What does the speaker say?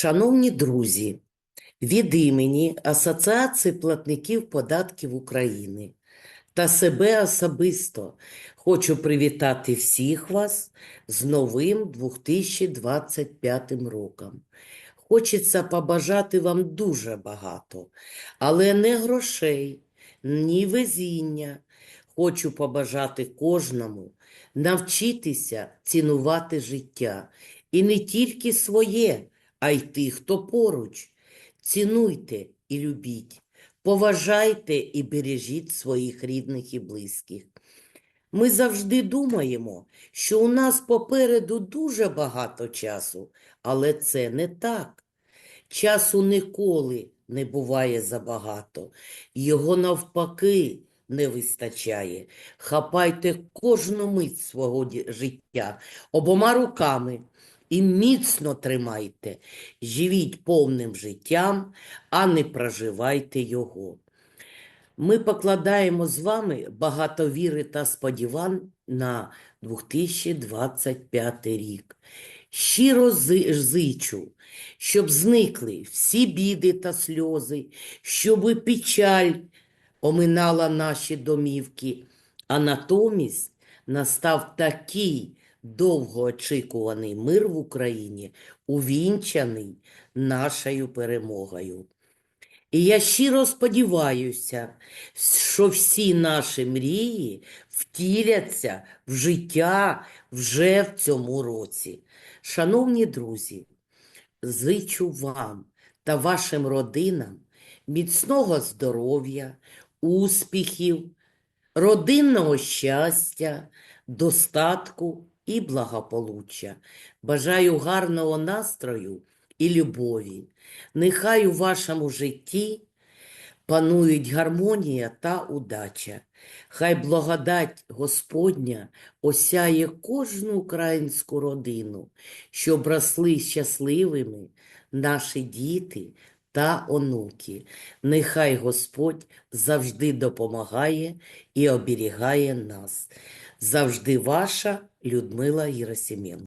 Шановні друзі, від імені Асоціації платників податків України та себе особисто хочу привітати всіх вас з новим 2025 роком. Хочеться побажати вам дуже багато, але не грошей, ні везіння. Хочу побажати кожному навчитися цінувати життя і не тільки своє, а й тих, хто поруч. Цінуйте і любіть, поважайте і бережіть своїх рідних і близьких. Ми завжди думаємо, що у нас попереду дуже багато часу, але це не так. Часу ніколи не буває забагато, його навпаки не вистачає. Хапайте кожну мить свого життя обома руками і міцно тримайте. Живіть повним життям, а не проживайте його. Ми покладаємо з вами багато віри та сподівань на 2025 рік. Щиро зичу, щоб зникли всі біди та сльози, щоб печаль оминала наші домівки, а натомість настав такий довгоочікуваний мир в Україні, увінчаний нашою перемогою. І я щиро сподіваюся, що всі наші мрії втіляться в життя вже в цьому році. Шановні друзі, зичу вам та вашим родинам міцного здоров'я, успіхів, родинного щастя, достатку і благополуччя. Бажаю гарного настрою і любові. Нехай у вашому житті панують гармонія та удача. Хай благодать Господня осяє кожну українську родину, щоб росли щасливими наші діти та онуки. Нехай Господь завжди допомагає і оберігає нас. Завжди ваша Людмила Єросименко.